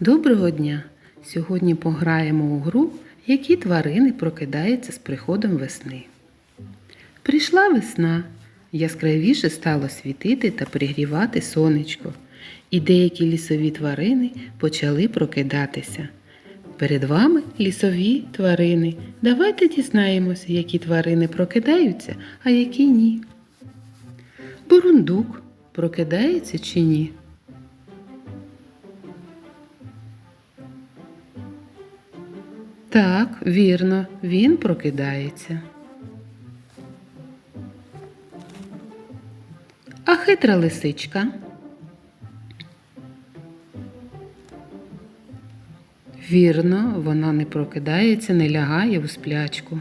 Доброго дня! Сьогодні пограємо у гру, які тварини прокидаються з приходом весни. Прийшла весна, яскравіше стало світити та пригрівати сонечко, і деякі лісові тварини почали прокидатися. Перед вами лісові тварини. Давайте дізнаємося, які тварини прокидаються, а які ні. Бурундук прокидається чи ні? Так, вірно, він прокидається. А хитра лисичка. Вірно, вона не прокидається, не лягає у сплячку.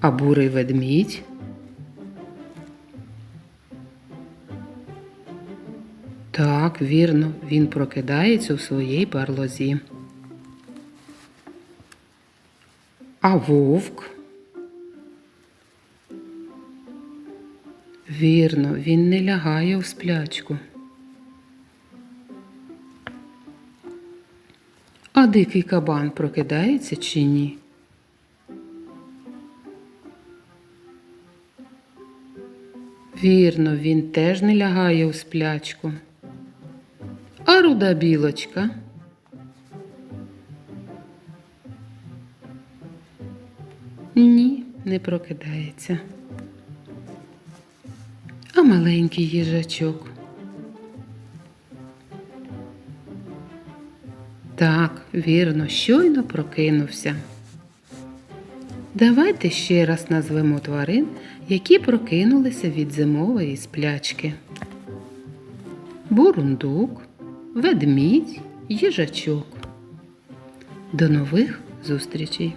А бурий ведмідь. Так, вірно, він прокидається у своїй барлозі. А вовк? Вірно, він не лягає у сплячку. А дикий кабан прокидається чи ні? Вірно, він теж не лягає у сплячку. А руда білочка? Ні, не прокидається. А маленький їжачок. Так, вірно, щойно прокинувся. Давайте ще раз назвемо тварин, які прокинулися від зимової сплячки. Бурундук, ведмідь, їжачок. До нових зустрічей!